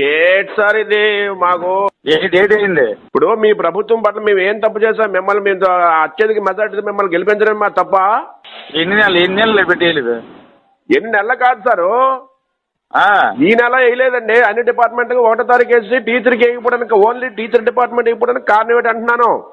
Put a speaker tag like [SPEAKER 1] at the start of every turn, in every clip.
[SPEAKER 1] At sir ఇది మాకు.
[SPEAKER 2] ఏ date అయింది
[SPEAKER 1] ఇప్పుడు మీ ప్రభుత్వం పట్ల మేము ఏం తప్పు చేస్తాం? మిమ్మల్ని మేము అత్యధిక మెజార్టీ మిమ్మల్ని గెలిపించడం మా తప్ప.
[SPEAKER 2] ఎన్ని నెలలు ఎన్ని నెలలు పెట్టేయలేదు?
[SPEAKER 1] ఎన్ని నెలలు కాదు సారు.
[SPEAKER 2] ఆ,
[SPEAKER 1] ఈ నెల వేయలేదండి. అన్ని డిపార్ట్మెంట్ ఒకటో తారీఖు వేసి టీచర్కి వేయకపోవడానికి ఓన్లీ టీచర్ డిపార్ట్మెంట్ వేయకపోవడానికి కారణం ఏంటి అంటున్నాను.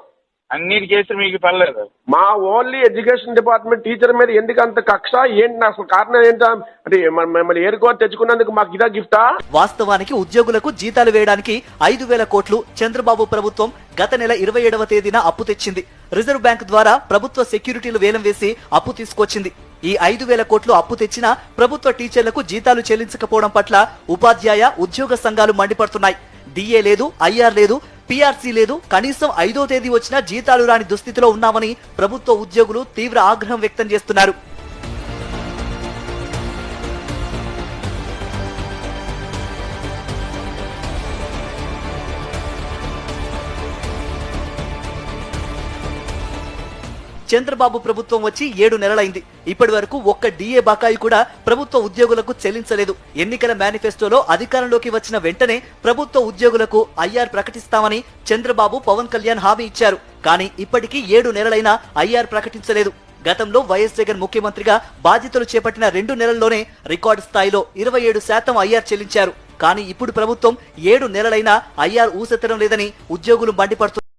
[SPEAKER 2] అన్నిటి కేసులు మీకు పర్లేదు.
[SPEAKER 1] మా ఓన్లీ ఎడ్యుకేషన్ డిపార్ట్మెంట్ టీచర్ మీద ఎందుకు అంత కక్ష? ఏంటి అసలు కారణం ఏంటో? అంటే మిమ్మల్ని ఏరుకో తెచ్చుకున్నందుకు మాకు ఇదా గిఫ్టా?
[SPEAKER 3] వాస్తవానికి ఉద్యోగులకు జీతాలు వేయడానికి ఐదు వేల కోట్లు చంద్రబాబు ప్రభుత్వం గత నెల ఇరవై ఏడవ తేదీన అప్పు తెచ్చింది. రిజర్వ్ బ్యాంక్ ద్వారా ప్రభుత్వ సెక్యూరిటీలు వేలం వేసి అప్పు తీసుకొచ్చింది. ఈ ఐదు వేల కోట్లు అప్పు తెచ్చినా ప్రభుత్వ టీచర్లకు జీతాలు చెల్లించకపోవడం పట్ల ఉపాధ్యాయ ఉద్యోగ సంఘాలు మండిపడుతున్నాయి. డిఏ లేదు ఐఆర్ లేదు పీఆర్సీ లేదు. కనీసం ఐదో తేదీ వచ్చినా జీతాలు రాని దుస్థితిలో ఉన్నామని ప్రభుత్వ ఉద్యోగులు తీవ్ర ఆగ్రహం వ్యక్తం చేస్తున్నారు. చంద్రబాబు ప్రభుత్వం వచ్చి ఏడు నెలలైంది. ఇప్పటి వరకు ఒక్క డిఏ బకాయి కూడా ప్రభుత్వ ఉద్యోగులకు చెల్లించలేదు. ఎన్నికల మేనిఫెస్టోలో అధికారంలోకి వచ్చిన వెంటనే ప్రభుత్వ ఉద్యోగులకు ఐఆర్ ప్రకటిస్తామని చంద్రబాబు పవన్ కళ్యాణ్ హామీ ఇచ్చారు. కానీ ఇప్పటికీ ఏడు నెలలైనా ఐఆర్ ప్రకటించలేదు. గతంలో వైఎస్ జగన్ ముఖ్యమంత్రిగా బాధ్యతలు చేపట్టిన రెండు నెలల్లోనే రికార్డు స్థాయిలో ఇరవై ఏడు శాతం ఐఆర్ చెల్లించారు. కానీ ఇప్పుడు ప్రభుత్వం ఏడు నెలలైనా ఐఆర్ ఊసెత్తడం లేదని ఉద్యోగులు మండిపడుతున్నారు.